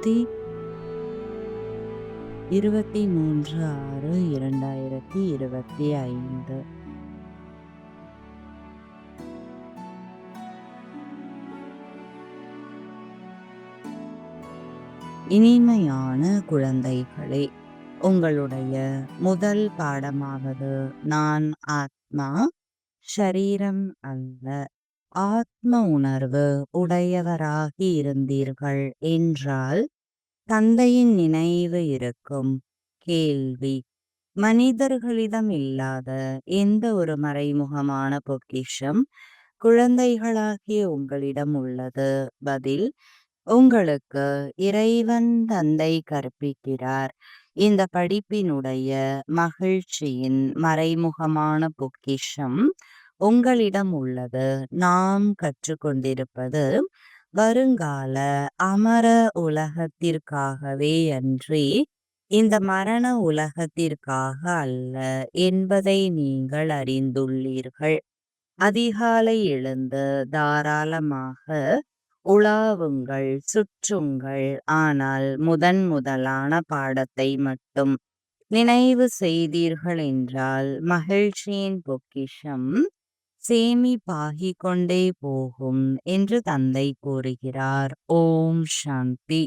தேதி இருபத்தி மூன்று ஆறு இரண்டாயிரத்தி இருபத்தி ஐந்து. இனிமையான குழந்தைகளே உங்களுடைய முதல் பாடமாவது நான் ஆத்மா ஷரீரம் அல்ல. ஆத்ம உணர்வு உடையவராகி இருந்தீர்கள் என்றால் தந்தையின் நினைவு இருக்கும். கேள்வி. மனிதர்களிடம் இல்லாத எந்த ஒரு மறைமுகமான பொக்கிஷம் குழந்தைகளாகிய உங்களிடம் உள்ளது? பதில். உங்களுக்கு இறைவன் தந்தை கற்பிக்கிறார். இந்த படிப்பினுடைய மகிழ்ச்சியின் மறைமுகமான பொக்கிஷம் உங்களிடம் உள்ளது. நாம் கற்றுக்கொண்டிருப்பது வருங்கால அமர உலகத்திற்காகவே அன்றி இந்த மரண உலகத்திற்காக அல்ல என்பதை நீங்கள் அறிந்துள்ளீர்கள். அதிகாலை எழுந்து தாராளமாக உலாவுங்கள் சுற்றுங்கள். ஆனால் முதன் முதலான பாடத்தை மட்டும் நினைவு செய்தீர்கள் என்றால் மகிழ்ச்சியின் பொக்கிஷம் சேமிப்பாகிக் கொண்டே போகும் என்று தந்தை கூறுகிறார். ஓம் சாந்தி.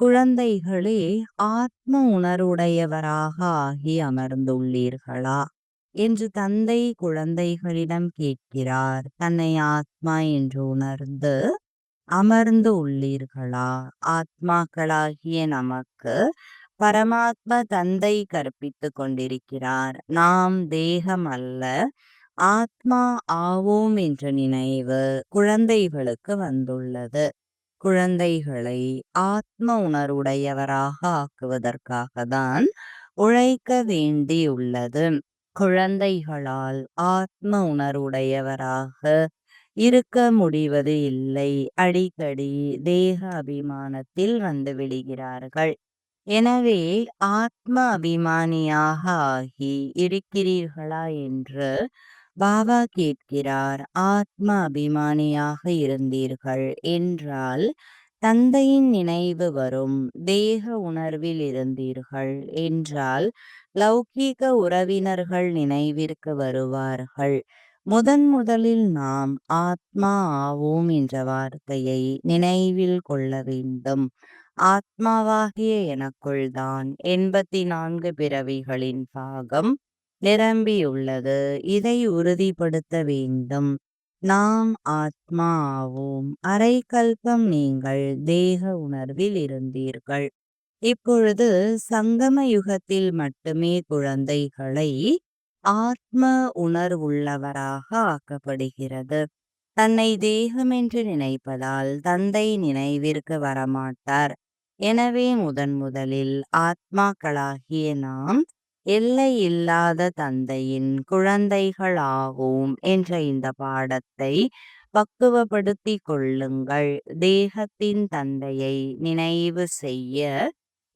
குழந்தைகளே ஆத்ம உணர்வுடையவராக ஆகி அமர்ந்துள்ளீர்களா? என்று தந்தை குழந்தைகளிடம் கேட்கிறார். தன்னை ஆத்மா என்று உணர்ந்து அமர்ந்து உள்ளீர்களா ஆத்மாக்களாகிய நமக்கு பரமாத்ம தந்தை கற்பித்துக் கொண்டிருக்கிறார். நாம் தேகம் அல்ல ஆத்மா ஆவோம் என்ற நினைவு குழந்தைகளுக்கு வந்துள்ளது. குழந்தைகளை ஆத்ம உணர்வுடையவராக ஆக்குவதற்காக தான் உழைக்க வேண்டியுள்ளது. குழந்தைகளால் ஆத்ம உணர்வுடையவராக இருக்க முடிவது இல்லை. அடிக்கடி தேக அபிமானத்தில் வந்து விடுகிறார்கள். எனவே ஆத்ம அபிமானியாக ஆகி இருக்கிறீர்களா என்று பாபா கேட்கிறார் ஆத்ம அபிமானியாக இருந்தீர்கள் என்றால் தந்தையின் நினைவு வரும் தேக உணர்வில் இருந்தீர்கள் என்றால் லௌகீக உறவினர்கள் நினைவிற்கு வருவார்கள். முதன் முதலில் நாம் ஆத்மா ஆவோம் என்ற வார்த்தையை நினைவில் கொள்ள வேண்டும். ஆத்மாவாகிய எனக்குள்தான் எண்பத்தி நான்கு பிறவிகளின் பாகம் நிரம்பியுள்ளது. இதை உறுதிப்படுத்த வேண்டும். நாம் ஆத்மா ஆவோம். அரை கல்பம் நீங்கள் தேக உணர்வில் இருந்தீர்கள். இப்பொழுது சங்கம யுகத்தில் மட்டுமே குழந்தைகளை ஆத்ம உணர்வுள்ளவராக ஆக்கப்படுகிறது. தன்னை தேகம் என்று நினைப்பதால் தந்தை நினைவிற்கு வரமாட்டார். எனவே முதன் முதலில் ஆத்மாக்களாகிய நாம் எல்லை இல்லாத தந்தையின் குழந்தைகளாகும் என்ற இந்த பாடத்தை பக்குவப்படுத்தி கொள்ளுங்கள். தேகத்தின் தந்தையை நினைவு செய்ய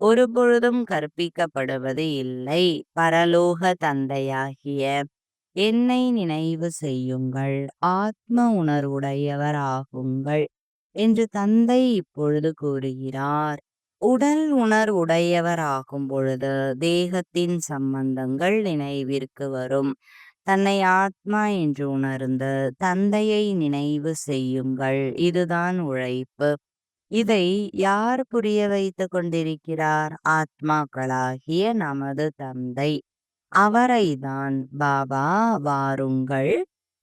ஒருபொழுதும் கற்பிக்கப்படுவது இல்லை. பரலோக தந்தையாகிய என்னை நினைவு செய்யுங்கள். ஆத்ம உணர்வுடையவர் ஆகுங்கள் என்று தந்தை இப்பொழுது கூறுகிறார். உடல் உணர்வுடையவராகும் பொழுது தேகத்தின் சம்பந்தங்கள் நினைவிற்கு வரும். தன்னை ஆத்மா என்று உணர்ந்து தந்தையை நினைவு செய்யுங்கள். இதுதான் உழைப்பு. இதை யார் புரிய வைத்துக் கொண்டிருக்கிறார்? ஆத்மாக்களாகிய நமது தந்தை. அவரைதான் பாபா வாருங்கள்.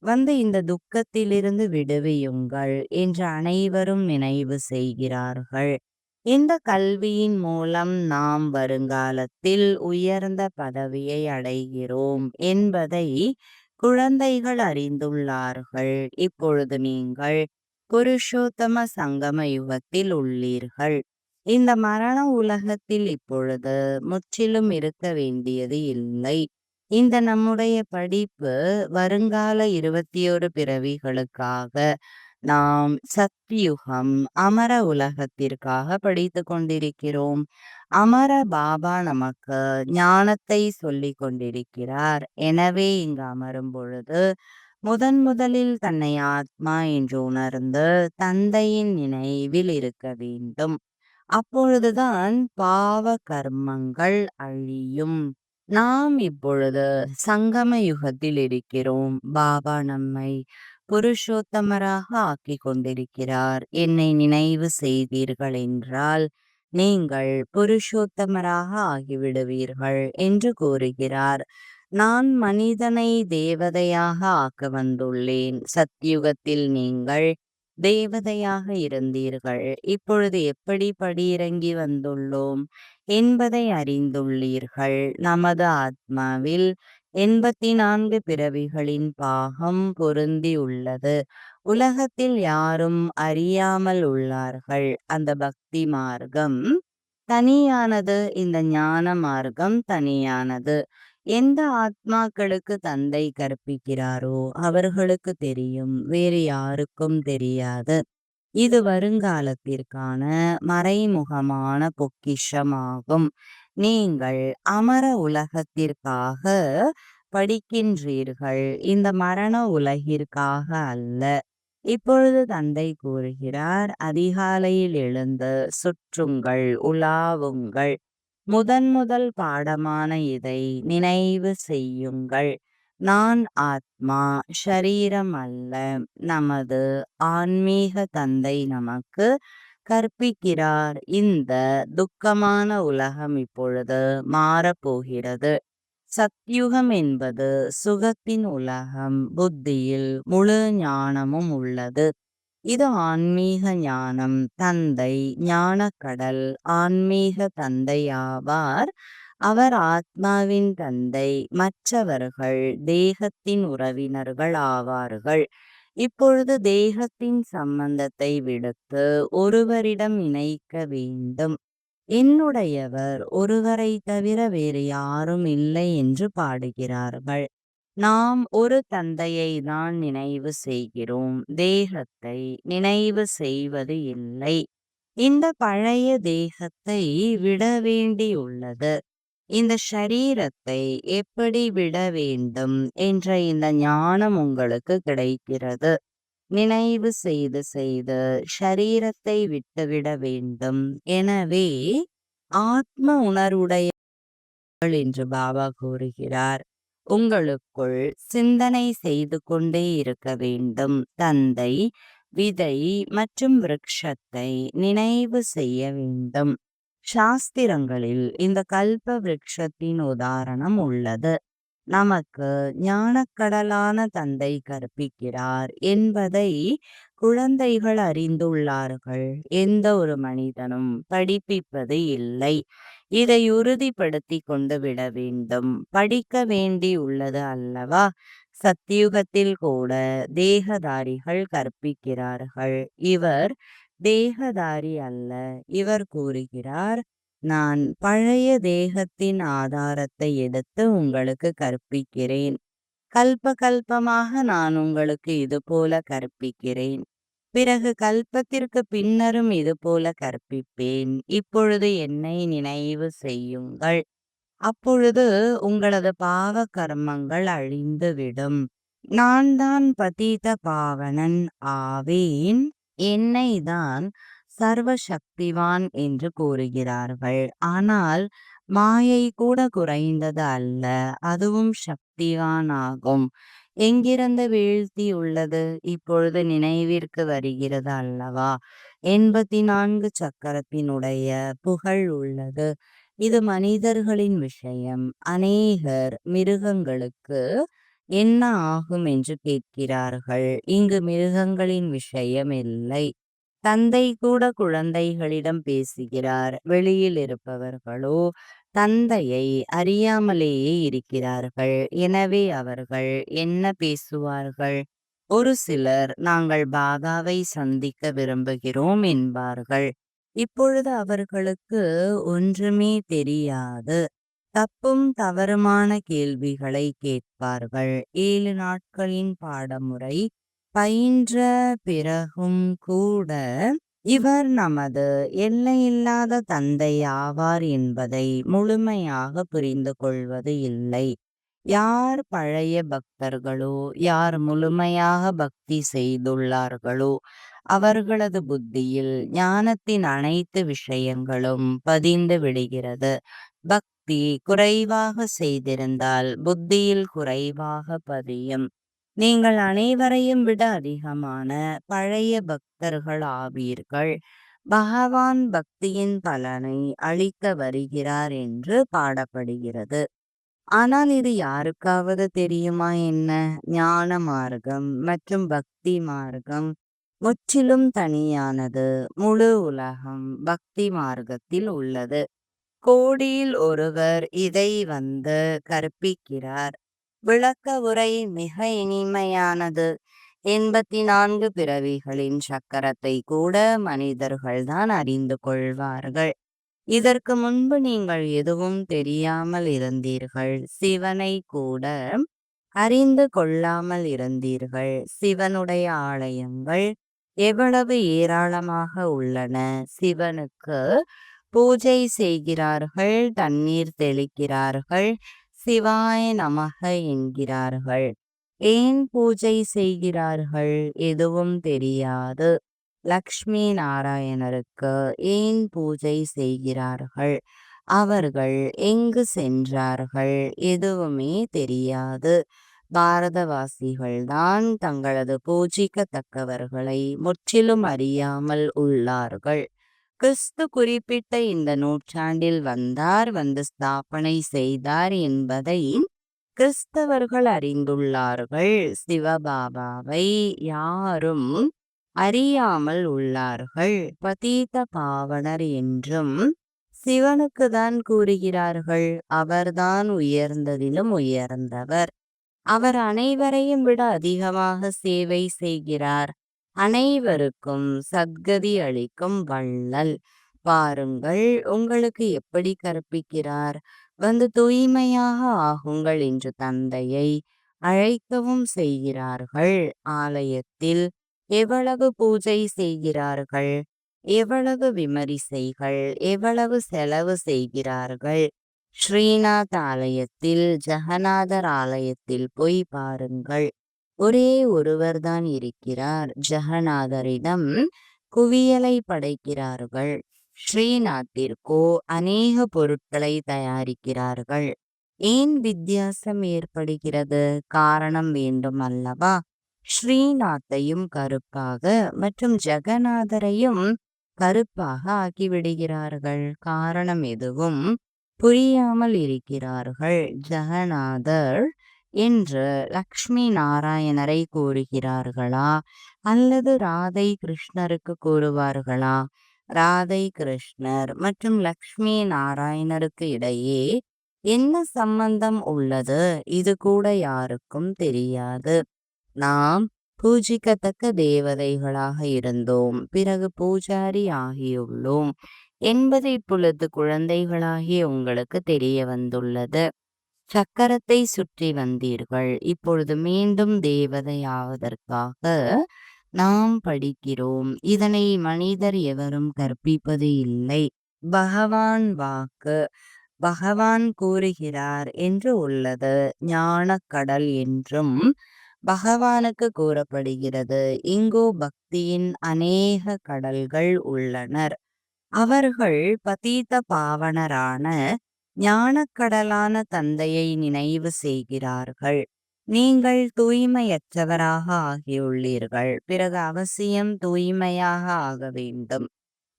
வந்து இந்த துக்கத்திலிருந்து விடுவியுங்கள் என்று அனைவரும் நினைவு செய்கிறார்கள். இந்த கல்வியின் மூலம் நாம் வருங்காலத்தில் உயர்ந்த பதவியை அடைகிறோம் என்பதை குழந்தைகள் அறிந்துள்ளார்கள். இப்பொழுது நீங்கள் புருஷோத்தம சங்கம யுகத்தில் உள்ளீர்கள். இந்த மரண உலகத்தில் இப்பொழுது முற்றிலும் இருக்க வேண்டியது இல்லை. இந்த நம்முடைய படிப்பு வருங்கால இருபத்தி ஒரு பிறவிகளுக்காக நாம் சக்தியுகம் அமர உலகத்திற்காக படித்து கொண்டிருக்கிறோம். அமர பாபா நமக்கு ஞானத்தை சொல்லிக் கொண்டிருக்கிறார். எனவே இங்கு அமரும் பொழுது முதன் முதலில் தன்னை ஆத்மா என்று உணர்ந்து தந்தையின் நினைவில் இருக்க வேண்டும். அப்பொழுதுதான் பாவ கர்மங்கள் அழியும். நாம் இப்பொழுது சங்கம யுகத்தில் இருக்கிறோம். பாபா நம்மை புருஷோத்தமராக ஆக்கி கொண்டிருக்கிறார் என்னை நினைவு செய்தீர்கள் என்றால் நீங்கள் புருஷோத்தமராக ஆகிவிடுவீர்கள் என்று கூறுகிறார். நான் மனிதனை தேவதையாக ஆக்க வந்துள்ளேன். சத்யுகத்தில் நீங்கள் தேவதையாக இருந்தீர்கள். இப்பொழுது எப்படி படியிறங்கி வந்துள்ளோம் என்பதை அறிந்துள்ளீர்கள். நமது ஆத்மாவில் எண்பத்தி நான்கு பிறவிகளின் பாகம் பொருந்தியுள்ளது. உலகத்தில் யாரும் அறியாமல் உள்ளார்கள். அந்த பக்தி மார்க்கம் தனியானது. இந்த ஞான மார்க்கம் தனியானது. எந்த ஆத்மாக்களுக்கு தந்தை கற்பிக்கிறாரோ அவர்களுக்கு தெரியும். வேறு யாருக்கும் தெரியாது. இது வருங்காலத்திற்கான மறைமுகமான பொக்கிஷமாகும். நீங்கள் அமர உலகத்திற்காக படிக்கின்றீர்கள். இந்த மரண உலகிற்காக அல்ல. இப்பொழுது தந்தை கூறுகிறார் அதிகாலையில் எழுந்து சுற்றுங்கள் உலாவுங்கள். முதன் முதல் பாடமான இதை நினைவு செய்யுங்கள். நான் ஆத்மா ஷரீரம் அல்ல. நமது ஆன்மீக தந்தை நமக்கு கற்பிக்கிறார். இந்த துக்கமான உலகம் இப்பொழுது மாறப்போகிறது. சத்யுகம் என்பது சுகத்தின் உலகம். புத்தியில் முழு ஞானமும் உள்ளது. இது ஆன்மீக ஞானம். தந்தை ஞானக்கடல். ஆன்மீக தந்தை ஆவார். அவர் ஆத்மாவின் தந்தை. மற்றவர்கள் தேகத்தின் உறவினர்கள் ஆவார்கள். இப்பொழுது தேகத்தின் சம்பந்தத்தை விடுத்து ஒருவரிடம் இணைக்க வேண்டும். என்னுடையவர் ஒருவரை தவிர வேறு யாரும் இல்லை என்று பாடுகிறார்கள். நாம் ஒரு தந்தையை தான் நினைவு செய்கிறோம். தேகத்தை நினைவு செய்வது இல்லை. இந்த பழைய தேகத்தை விட வேண்டியுள்ளது. இந்த ஷரீரத்தை எப்படி விட வேண்டும் என்ற இந்த ஞானம் உங்களுக்கு கிடைக்கிறது. நினைவு செய்து செய்து ஷரீரத்தை விட்டுவிட வேண்டும். எனவே ஆத்ம உணர்வுடைய என்று பாபா கூறுகிறார். உங்களுக்குள் சிந்தனை செய்து கொண்டே இருக்க வேண்டும். தந்தை விதை மற்றும் விரக்ஷத்தை நினைவு செய்ய வேண்டும். சாஸ்திரங்களில் இந்த கல்ப விரக்ஷத்தின் உதாரணம் உள்ளது. நமக்கு ஞானக்கடலான தந்தை கற்பிக்கிறார் என்பதை குழந்தைகள் அறிந்துள்ளார்கள். எந்த ஒரு மனிதனும் படிப்பிப்பது இல்லை. இதை உறுதிப்படுத்தி கொண்டு விட வேண்டும். படிக்க வேண்டி உள்ளது அல்லவா? சத்தியுகத்தில் கூட தேகதாரிகள் கற்பிக்கிறார்கள். இவர் தேகதாரி அல்ல. இவர் கூறுகிறார் நான் பழைய தேகத்தின் ஆதாரத்தை எடுத்து உங்களுக்கு கற்பிக்கிறேன். கல்ப கல்பமாக நான் உங்களுக்கு இது போல கற்பிக்கிறேன். பிறகு கல்பத்திற்கு பின்னரும் இது போல கற்பிப்பேன். இப்பொழுது என்னை நினைவு செய்யுங்கள். அப்பொழுது உங்களது பாவ கர்மங்கள் அழிந்துவிடும். நான் தான் பதீத பாவனன் ஆவேன். என்னை தான் சர்வ சக்திவான் என்று கூறுகிறார்கள். ஆனால் மாயை கூட குறைந்தது அல்ல அதுவும் சக்திவான் ஆகும் எங்கிருந்து வீழ்த்தி உள்ளது? இப்பொழுது நினைவிற்கு வருகிறது அல்லவா? எண்பத்தி நான்கு சக்கரத்தினுடைய புகழ் உள்ளது. இது மனிதர்களின் விஷயம். அநேகர் மிருகங்களுக்கு என்ன ஆகும் என்று கேட்கிறார்கள்? இங்கு மிருகங்களின் விஷயம் இல்லை. தந்தை கூட குழந்தைகளிடம் பேசுகிறார். வெளியில் இருப்பவர்களோ தந்தையை அறியாமலேயே இருக்கிறார்கள். எனவே அவர்கள் என்ன பேசுவார்கள்? ஒரு சிலர் நாங்கள் பாபாவை சந்திக்க விரும்புகிறோம் என்பார்கள். இப்பொழுது அவர்களுக்கு ஒன்றுமே தெரியாது. தப்பும் தவறுமான கேள்விகளை கேட்பார்கள். ஏழு நாட்களின் பாடமுறை பயின்ற பிறகும் கூட இவர் நமது எல்லையில்லாத தந்தை ஆவார் என்பதை முழுமையாக புரிந்து கொள்வது இல்லை. யார் பழைய பக்தர்களோ யார் முழுமையாக பக்தி செய்துள்ளார்களோ அவர்களது புத்தியில் ஞானத்தின் அனைத்து விஷயங்களும் பதிந்து விடுகிறது. புத்தி குறைவாக செய்திருந்தால் புத்தியில் குறைவாக பதியும். நீங்கள் அனைவரையும் விட அதிகமான பழைய பக்தர்கள் ஆவீர்கள். பகவான் பக்தியின் பலனை அளிக்க வருகிறார் என்று பாடப்படுகிறது. ஆனால் இது யாருக்காவது தெரியுமா என்ன? ஞான மார்க்கம் மற்றும் பக்தி மார்க்கம் முற்றிலும் தனியானது. முழு உலகம் பக்தி மார்க்கத்தில் உள்ளது. கோடியில் ஒருவர் இதை வந்து கற்பிக்கிறார். விளக்க உரை மிக இனிமையானது. எண்பத்தி நான்கு பிறவிகளின் சக்கரத்தை கூட மனிதர்கள்தான் அறிந்து கொள்வார்கள். இதற்கு முன்பு நீங்கள் எதுவும் தெரியாமல் இருந்தீர்கள். சிவனை கூட அறிந்து கொள்ளாமல் இருந்தீர்கள். சிவனுடைய ஆலயங்கள் எவ்வளவு ஏராளமாக உள்ளன. சிவனுக்கு பூஜை செய்கிறார்கள் தண்ணீர் தெளிக்கிறார்கள் சிவாய நமக என்கிறார்கள். ஏன் பூஜை செய்கிறார்கள்? எதுவும் தெரியாது. லக்ஷ்மி நாராயணருக்கு ஏன் பூஜை செய்கிறார்கள்? அவர்கள் எங்கு சென்றார்கள்? எதுவுமே தெரியாது. பாரதவாசிகள்தான் தங்களது பூஜிக்கத்தக்கவர்களை முற்றிலும் அறியாமல் உள்ளார்கள். கிறிஸ்து குறிப்பிட்ட இந்த நூற்றாண்டில் வந்தார் வந்து ஸ்தாபனை செய்தார் என்பதை கிறிஸ்தவர்கள் அறிந்துள்ளார்கள். சிவபாபாவை யாரும் அறியாமல் உள்ளார்கள். பதீத பாவனர் என்றும் சிவனுக்கு தான் கூறுகிறார்கள். அவர்தான் உயர்ந்ததிலும் உயர்ந்தவர். அவர் அனைவரையும் விட அதிகமாக சேவை செய்கிறார். அனைவருக்கும் சத்கதி அளிக்கும் வள்ளல். பாருங்கள் உங்களுக்கு எப்படி கற்பிக்கிறார்? வந்து தூய்மையாக ஆகுங்கள் என்று தந்தையை அழைக்கவும் செய்கிறார்கள். ஆலயத்தில் எவ்வளவு பூஜை செய்கிறார்கள்? எவ்வளவு விமரிசைகள்? எவ்வளவு செலவு செய்கிறார்கள்? ஸ்ரீநாத் ஆலயத்தில் ஜெகநாதர் ஆலயத்தில் போய் பாருங்கள். ஒரே ஒருவர்தான் இருக்கிறார். ஜெகநாதரிடம் குவியலை படைக்கிறார்கள். ஸ்ரீநாத்திற்கோ அநேக பொருட்களை தயாரிக்கிறார்கள். ஏன் வித்தியாசம் ஏற்படுகிறது? காரணம் வேண்டும் அல்லவா? ஸ்ரீநாத்தையும் கருப்பாக மற்றும் ஜெகநாதரையும் கருப்பாக ஆக்கிவிடுகிறார்கள். காரணம் எதுவும் புரியாமல் இருக்கிறார்கள். ஜெகநாதர் என்று லக்ஷ்மி நாராயணரை கூறுகிறார்களா? அல்லது ராதை கிருஷ்ணருக்கு கூறுவார்களா? ராதை கிருஷ்ணர் மற்றும் லக்ஷ்மி நாராயணருக்கு இடையே என்ன சம்பந்தம் உள்ளது? இது கூட யாருக்கும் தெரியாது. நாம் பூஜிக்கத்தக்க தேவதைகளாக இருந்தோம். பிறகு பூஜாரி ஆகியுள்ளோம். என்பது இப்பொழுது குழந்தைகளாகிய உங்களுக்கு தெரிய வந்துள்ளது. சக்கரத்தை சுற்றி வந்தீர்கள். இப்பொழுது மீண்டும் தேவதையாவதற்காக நாம் படிக்கிறோம். இதனை மனிதர் எவரும் கற்பிப்பது இல்லை. பகவான் வாக்கு பகவான் கூறுகிறார் என்று உள்ளது. ஞான கடல் என்றும் பகவானுக்கு கூறப்படுகிறது. இங்கோ பக்தியின் அநேக கடல்கள் உள்ளனர். அவர்கள் பதீத பாவனரான ஞானக்கடலான தந்தையை நினைவு செய்கிறார்கள். நீங்கள் தூய்மையற்றவராக ஆகியுள்ளீர்கள். பிறகு அவசியம் தூய்மையாக ஆக வேண்டும்.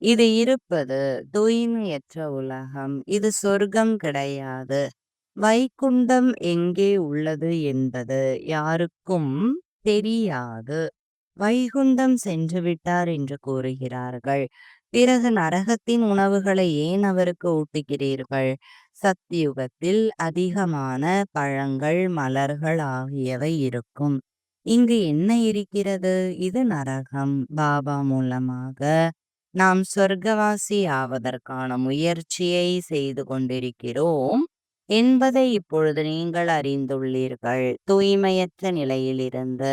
இது இருப்பது தூய்மையற்ற உலகம். இது சொர்க்கம் கிடையாது. வைகுண்டம் எங்கே உள்ளது என்பது யாருக்கும் தெரியாது. வைகுண்டம் சென்று விட்டார் என்று கூறுகிறார்கள். பிறகு நரகத்தின் உணவுகளை ஏன் அவருக்கு ஊட்டுகிறீர்கள்? சத்தியுகத்தில் அதிகமான பழங்கள் மலர்கள் ஆகியவை இருக்கும். இங்கு என்ன இருக்கிறது? இது நரகம். பாபா மூலமாக நாம் சொர்க்கவாசி ஆவதற்கான முயற்சியை செய்து கொண்டிருக்கிறோம். என்பதை இப்பொழுது நீங்கள் அறிந்துள்ளீர்கள். தூய்மையற்ற நிலையிலிருந்து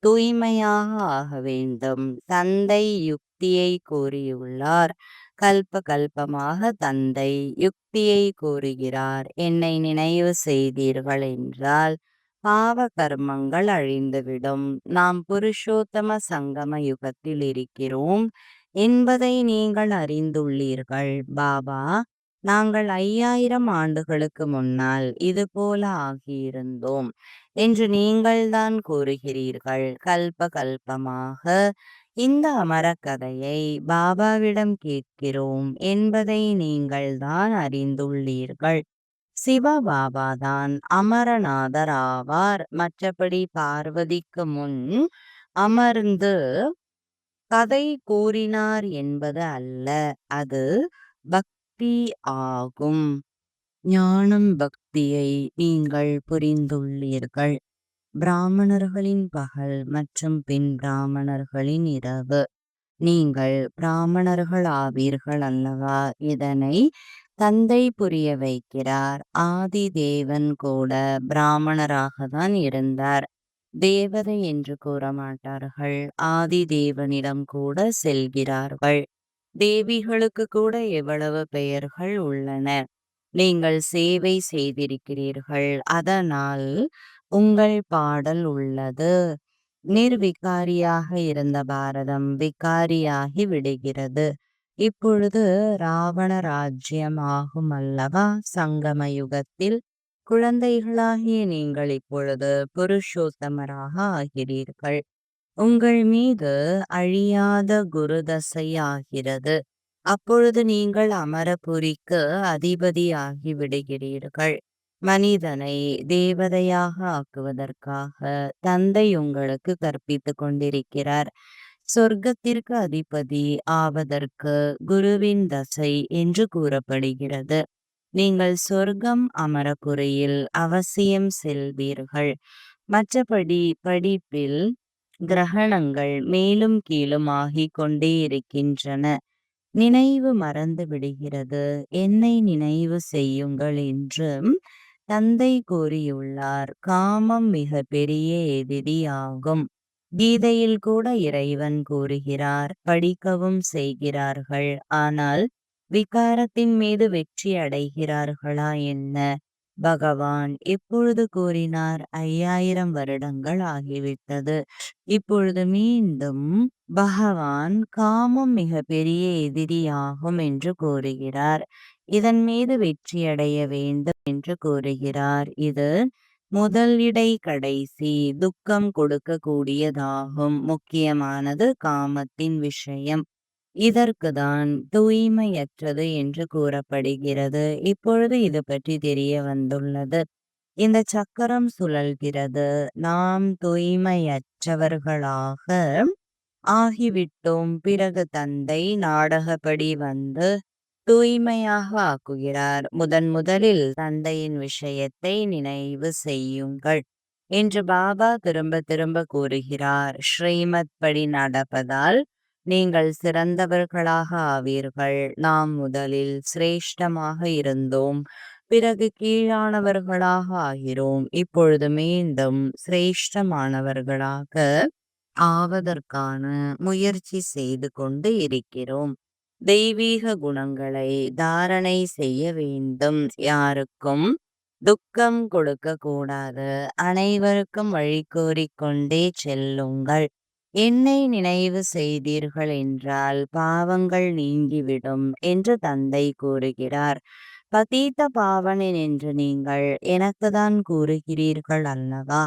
தூய்மையாக ஆக வேண்டும். தந்தை யுக்தியை கூறியுள்ளார். கல்ப கல்பமாக தந்தை யுக்தியை கூறுகிறார். என்னை நினைவு செய்தீர்கள் என்றால் பாவ கர்மங்கள் அழிந்துவிடும். நாம் புருஷோத்தம சங்கம யுகத்தில் இருக்கிறோம். என்பதை நீங்கள் அறிந்துள்ளீர்கள். பாபா நாங்கள் ஐயாயிரம் ஆண்டுகளுக்கு முன்னால் இது போல ஆகியிருந்தோம் என்று நீங்கள்தான் கூறுகிறீர்கள். கல்ப கல்பமாக இந்த அமரக்கதையை பாபாவிடம் கேட்கிறோம் என்பதை நீங்கள்தான் அறிந்துள்ளீர்கள். சிவபாபாதான் அமரநாதர் ஆவார். மற்றபடி பார்வதிக்கு முன் அமர்ந்து கதை கூறினார் என்பது அல்ல அது பக்தி ஆகும். ஞானம் பக்தியை நீங்கள் புரிந்துள்ளீர்கள். பிராமணர்களின் பகல் மற்றும் பின் பிராமணர்களின் இரவு. நீங்கள் பிராமணர்கள் ஆவீர்கள் அல்லவா? இதனை தந்தை புரிய வைக்கிறார். ஆதி தேவன் கூட பிராமணராக தான் இருந்தார். தேவதை என்று கூற மாட்டார்கள் ஆதி தேவனிடம் கூட செல்கிறார்கள். தேவிகளுக்கு கூட எவ்வளவு பெயர்கள் உள்ளன? நீங்கள் சேவை செய்திருக்கிறீர்கள். அதனால் உங்கள் பாடல் உள்ளது. நிர்விகாரியாக இருந்த பாரதம் விகாரியாகி விடுகிறது. இப்பொழுது ராவண ராஜ்யம் ஆகும் அல்லவா? சங்கம யுகத்தில் குழந்தைகளாகிய நீங்கள் இப்பொழுது புருஷோத்தமராக ஆகிறீர்கள். உங்கள் மீது அழியாத குருதசை ஆகிறது. அப்பொழுது நீங்கள் அமரபுரிக்கு அதிபதியாகி விடுகிறீர்கள். மனிதனை தேவதையாக ஆக்குவதற்காக தந்தை உங்களுக்கு கற்பித்துக் கொண்டிருக்கிறார். சொர்க்கத்திற்கு அதிபதி ஆவதற்கு குருவின் தசை என்று கூறப்படுகிறது. நீங்கள் சொர்க்கம் அமரக்குறையில் அவசியம் செல்வீர்கள். மற்றபடி படிப்பில் கிரகணங்கள் மேலும் கீழும் ஆகிக் கொண்டே இருக்கின்றன. நினைவு மறந்து விடுகிறது. என்னை நினைவு செய்யுங்கள் என்றும் தந்தை கூறியுள்ளார் காமம் மிக பெரிய எதிரி ஆகும் கீதையில் கூட இறைவன் கூறுகிறார் படிக்கவும் செய்கிறார்கள் ஆனால் விகாரத்தின் மீது வெற்றி அடைகிறார்களா என்ன? பகவான் எப்பொழுது கூறினார் ஐயாயிரம் வருடங்கள் ஆகிவிட்டது. இப்பொழுது மீண்டும் பகவான் காமம் மிக பெரிய எதிரியாகும் என்று கூறுகிறார். இதன் மீது வெற்றியடைய வேண்டும் என்று கூறுகிறார். இது முதல் இடை கடைசி துக்கம் கொடுக்க கூடியதாகும் முக்கியமானது காமத்தின் விஷயம். இதற்குதான் தூய்மையற்றது என்று கூறப்படுகிறது. இப்பொழுது இது பற்றி தெரிய வந்துள்ளது. இந்த சக்கரம் சுழல்கிறது. நாம் தூய்மையற்றவர்களாக ஆகிவிட்டோம். பிறகு தந்தை நாடகப்படி வந்து தூய்மையாக ஆக்குகிறார். முதன் முதலில் தந்தையின் விஷயத்தை நினைவு செய்யுங்கள் என்று பாபா திரும்ப திரும்ப கூறுகிறார். ஸ்ரீமத் படி நடப்பதால் நீங்கள் சிறந்தவர்களாக ஆவீர்கள். நாம் முதலில் சிரேஷ்டமாக இருந்தோம். பிறகு கீழானவர்களாக ஆகிறோம். இப்பொழுது மீண்டும் சிரேஷ்டமானவர்களாக ஆவதற்கான முயற்சி செய்து கொண்டு இருக்கிறோம். தெய்வீக குணங்களை தாரணை செய்ய வேண்டும். யாருக்கும் துக்கம் கொடுக்க கூடாது அனைவருக்கும் வழி கோரிக்கொண்டே செல்லுங்கள். என்னை நினைவு செய்தீர்கள் என்றால் பாவங்கள் நீங்கிவிடும் என்று தந்தை கூறுகிறார். பதீத்த பாவனன் என்று நீங்கள் எனக்குதான் கூறுகிறீர்கள் அல்லவா?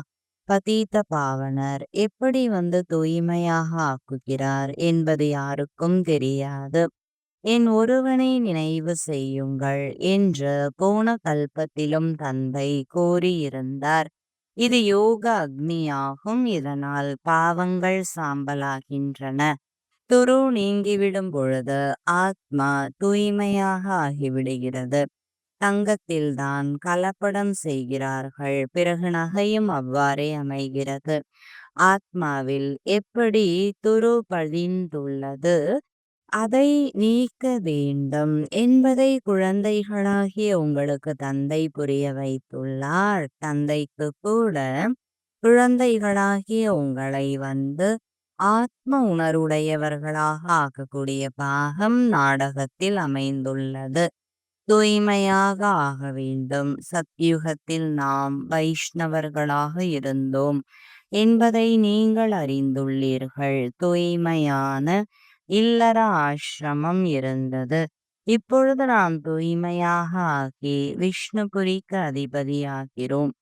பதீத்த பாவனர் எப்படி வந்து தூய்மையாக ஆக்குகிறார் என்பது யாருக்கும் தெரியாது. என் ஒருவனை நினைவு செய்யுங்கள் என்று போன கல்பத்திலும் தந்தை கோரியிருந்தார் இது யோக அக்னியாகும். இதனால் பாவங்கள் சாம்பலாகின்றன. துரு நீங்கிவிடும் பொழுது ஆத்மா தூய்மையாக ஆகிவிடுகிறது. தங்கத்தில்தான் கலப்படம் செய்கிறார்கள். பிறகு நகையும் அவ்வாறே அமைகிறது. ஆத்மாவில் எப்படி துரு பதிந்துள்ளது? அதை நீக்க வேண்டும் என்பதை குழந்தைகளாகிய உங்களுக்கு தந்தை புரிய வைத்துள்ளார். தந்தைக்கு கூட குழந்தைகளாகிய உங்களை வந்து ஆத்ம உணர்வுடையவர்களாக ஆக்கக்கூடிய பாகம் நாடகத்தில் அமைந்துள்ளது. தூய்மையாக ஆக வேண்டும். சத்யுகத்தில் நாம் வைஷ்ணவர்களாக இருந்தோம் என்பதை நீங்கள் அறிந்துள்ளீர்கள். தூய்மையான இல்லற ஆசிரமம் இருந்தது. இப்பொழுது நாம் தூய்மையாக ஆகி விஷ்ணுபுரிக்கு அதிபதியாகிறோம்.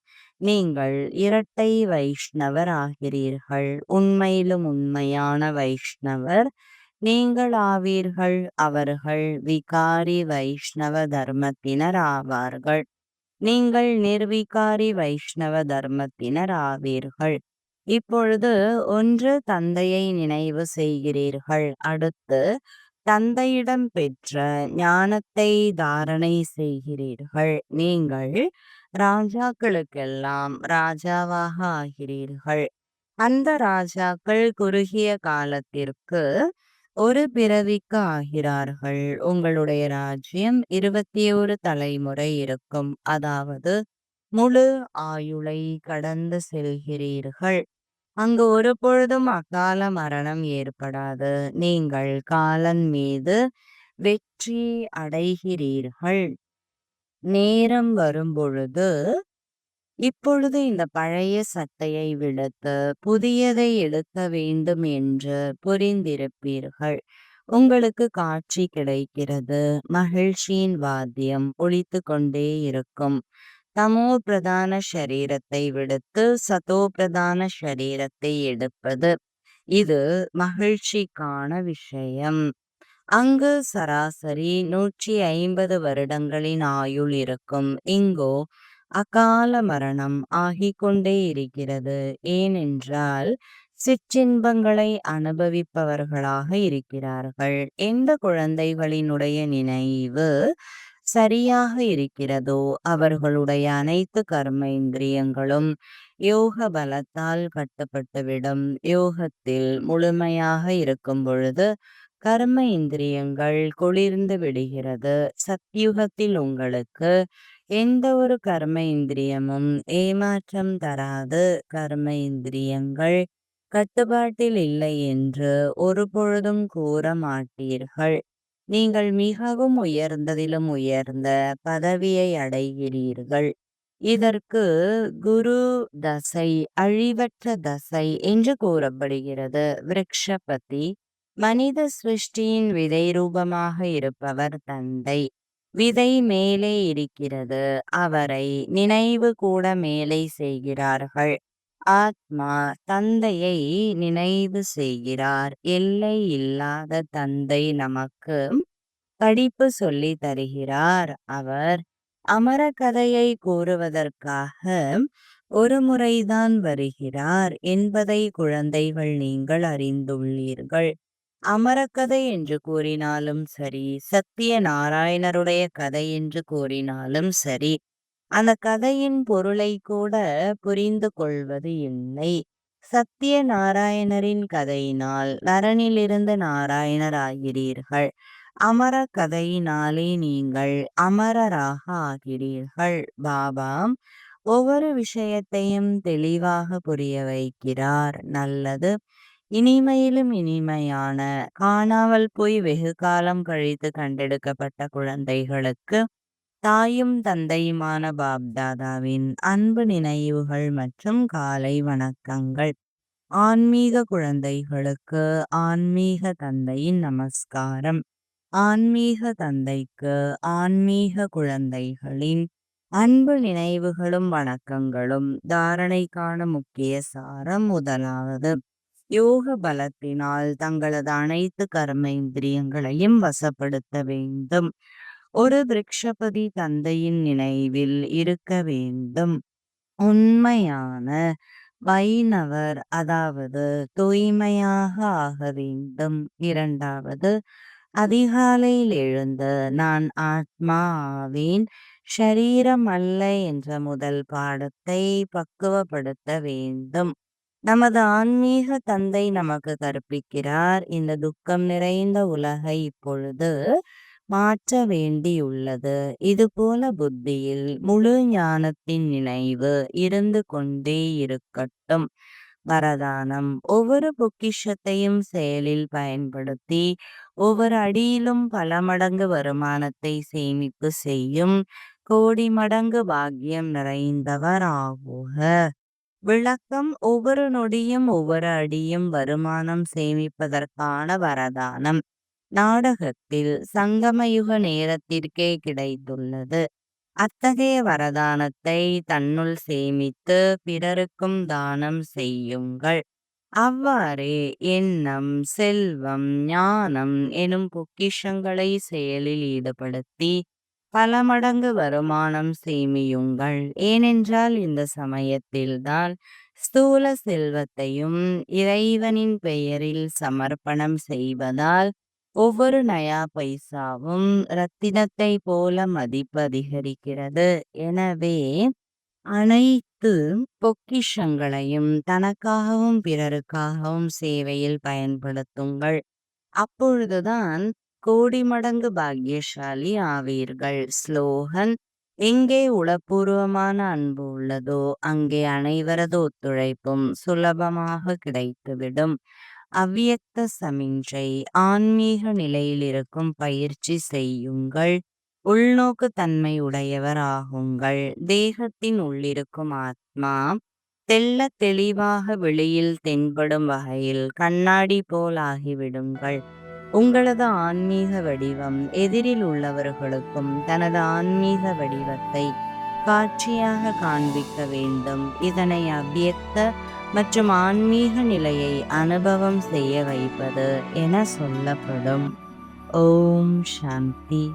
நீங்கள் இரட்டை வைஷ்ணவர் ஆகிறீர்கள். உண்மையிலும் உண்மையான வைஷ்ணவர். நீங்கள் ஆவீர்கள். அவர்கள் விகாரி வைஷ்ணவ தர்மத்தினர் ஆவார்கள். நீங்கள் நிர்விகாரி வைஷ்ணவ தர்மத்தினர் ஆவீர்கள். இப்பொழுது ஒன்று தந்தையை நினைவு செய்கிறீர்கள். அடுத்து தந்தையிடம் பெற்ற ஞானத்தை தாரணை செய்கிறீர்கள். நீங்கள் ராஜாக்களுக்கெல்லாம் ராஜாவாக ஆகிறீர்கள். அந்த ராஜாக்கள் குறுகிய காலத்திற்கு ஒரு பிறவிக்கு ஆகிறார்கள். உங்களுடைய ராஜ்யம் இருபத்தி ஒரு தலைமுறை இருக்கும். அதாவது முழு ஆயுளை கடந்து செல்கிறீர்கள். அங்கு ஒரு பொழுதும் அகால மரணம் ஏற்படாது. நீங்கள் காலன் மீது வெற்றி அடைகிறீர்கள். நேரம் வரும்பொழுது இப்பொழுது இந்த பழைய சட்டையை விடுத்து புதியதை எடுக்க வேண்டும் என்று புரிந்திருப்பீர்கள். உங்களுக்கு காட்சி கிடைக்கிறது. மகிழ்ச்சியின் வாத்தியம் ஒழித்து கொண்டே இருக்கும். தமோ பிரதான ஷரீரத்தை விடுத்து சதோ பிரதான ஷரீரத்தை எடுப்பது. இது மகிழ்ச்சிக்கான விஷயம். அங்கு சராசரி நூற்றி ஐம்பது வருடங்களின் ஆயுள் இருக்கும். இங்கோ அகால மரணம் ஆகிக்கொண்டே இருக்கிறது. ஏனென்றால் சிற்றின்பங்களை அனுபவிப்பவர்களாக இருக்கிறார்கள். எந்த குழந்தைகளினுடைய நினைவு சரியாக இருக்கிறதோ அவர்களுடைய அனைத்து கர்ம இந்திரியங்களும் யோக பலத்தால் கட்டுப்பட்டுவிடும். யோகத்தில் முழுமையாக இருக்கும் பொழுது கர்ம இந்திரியங்கள் குளிர்ந்து விடுகிறது. சத்யுகத்தில் உங்களுக்கு எந்த ஒரு கர்ம இந்திரியமும் ஏமாற்றம் தராது. கர்ம இந்திரியங்கள் கட்டுப்பாட்டில் இல்லை என்று ஒரு பொழுதும் கூற மாட்டீர்கள். நீங்கள் மிகவும் உயர்ந்ததிலும் உயர்ந்த பதவியை அடைகிறீர்கள். இதற்கு குரு தசை அழிவற்ற தசை என்று கூறப்படுகிறது. விரக்ஷபதி மனித சிருஷ்டியின் விதை ரூபமாக இருப்பவர் தந்தை. விதை மேலே இருக்கிறது. அவரை நினைவு கூட மேலே செய்கிறார்கள். ஆத்மா தந்தையை நினைவு செய்கிறார். எல்லை இல்லாத தந்தை நமக்கு படிப்பு சொல்லி தருகிறார். அவர் அமர கதையை கூறுவதற்காக ஒரு முறைதான் வருகிறார். என்பதை குழந்தைகள் நீங்கள் அறிந்துள்ளீர்கள். அமரக்கதை என்று கூறினாலும் சரி சத்திய நாராயணருடைய கதை என்று கூறினாலும் சரி அந்த கதையின் பொருளை கூட புரிந்து கொள்வது இல்லை. சத்திய நாராயணரின் கதையினால் நரனிலிருந்து நாராயணர் ஆகிறீர்கள் அமர கதையினாலே நீங்கள் அமரராக ஆகிறீர்கள். பாபா ஒவ்வொரு விஷயத்தையும் தெளிவாக புரிய வைக்கிறார். நல்லது. இனிமையிலும் இனிமையான காணாமல் போய் வெகு காலம் கழித்து கண்டெடுக்கப்பட்ட குழந்தைகளுக்கு தாயும் தந்தையுமான பாப்தாதாவின் அன்பு நினைவுகள் மற்றும் காலை வணக்கங்கள். ஆன்மீக குழந்தைகளுக்கு ஆன்மீக தந்தையின் நமஸ்காரம். ஆன்மீக தந்தைக்கு ஆன்மீக குழந்தைகளின் அன்பு நினைவுகளும் வணக்கங்களும் தாரணைக்கான முக்கிய சாரம் முதலாவது. யோக பலத்தினால் தங்களது அனைத்து கர்ம இந்திரியங்களையும் வசப்படுத்த வேண்டும். ஒரு விரக்ஷபதி தந்தையின் நினைவில் இருக்க வேண்டும். உண்மையான வைணவர் அதாவது தூய்மையாக ஆக வேண்டும். இரண்டாவது அதிகாலையில் எழுந்து நான் ஆத்மா ஆவேன் ஷரீரம் அல்ல என்ற முதல் பாடத்தை பக்குவப்படுத்த வேண்டும். நமது ஆன்மீக தந்தை நமக்கு கற்பிக்கிறார் இந்த துக்கம் நிறைந்த உலகை இப்பொழுது மாற்ற வேண்டியுள்ளது. இதுபோல புத்தியில் முழு ஞானத்தின் நினைவு இருந்து கொண்டே இருக்கட்டும். வரதானம் ஒவ்வொரு பொக்கிஷத்தையும் செயலில் பயன்படுத்தி ஒவ்வொரு அடியிலும் பல மடங்கு வருமானத்தை சேமிப்பு செய்யும் கோடி மடங்கு பாக்கியம் நிறைந்தவர் ஆகுக விளக்கம் ஒவ்வொரு நொடியும் ஒவ்வொரு அடியும் வருமானம் சேமிப்பதற்கான வரதானம். நாடகத்தில் சங்கமயுக நேரத்திற்கே கிடைத்துள்ளது. அத்தகைய வரதானத்தை தன்னுள் சேமித்து பிறருக்கும் தானம் செய்யுங்கள். அவ்வாறே எண்ணம் செல்வம் ஞானம் எனும் பொக்கிஷங்களை செயலில் ஈடுபடுத்தி பல மடங்கு வருமானம் சேமியுங்கள். ஏனென்றால் இந்த சமயத்தில்தான் ஸ்தூல செல்வத்தையும் இறைவனின் பெயரில் சமர்ப்பணம் செய்வதால் ஒவ்வொரு நயா பைசாவும் ரத்தினத்தை போல மதிப்பு அதிகரிக்கிறது. எனவே அனைத்து பொக்கிஷங்களையும் தனக்காகவும் பிறருக்காகவும் சேவையில் பயன்படுத்துங்கள். அப்பொழுதுதான் கோடி மடங்கு பாக்கியசாலி ஆவீர்கள். ஸ்லோகன் எங்கே உளப்பூர்வமான அன்பு உள்ளதோ அங்கே அனைவரது ஒத்துழைப்பும் சுலபமாக கிடைத்துவிடும். அவ்வியக்த சமிஞ்சை ஆன்மீக நிலையில் இருக்கும் பயிற்சி செய்யுங்கள். உள்நோக்கு தன்மை உடையவர் ஆகுங்கள் தேகத்தின் உள்ளிருக்கும் ஆத்மா தெல்ல தெளிவாக வெளியில் தென்படும் வகையில் கண்ணாடி போல் ஆகிவிடுங்கள். உங்களது ஆன்மீக வடிவம் எதிரில் உள்ளவர்களுக்கும் தனது ஆன்மீக வடிவத்தை காட்சியாக காண்பிக்க வேண்டும். இதனை அவ்வியக்த மற்றும் ஆன்மீக நிலையை அனுபவம் செய்ய வைப்பது என சொல்லப்படும். ஓம் சாந்தி.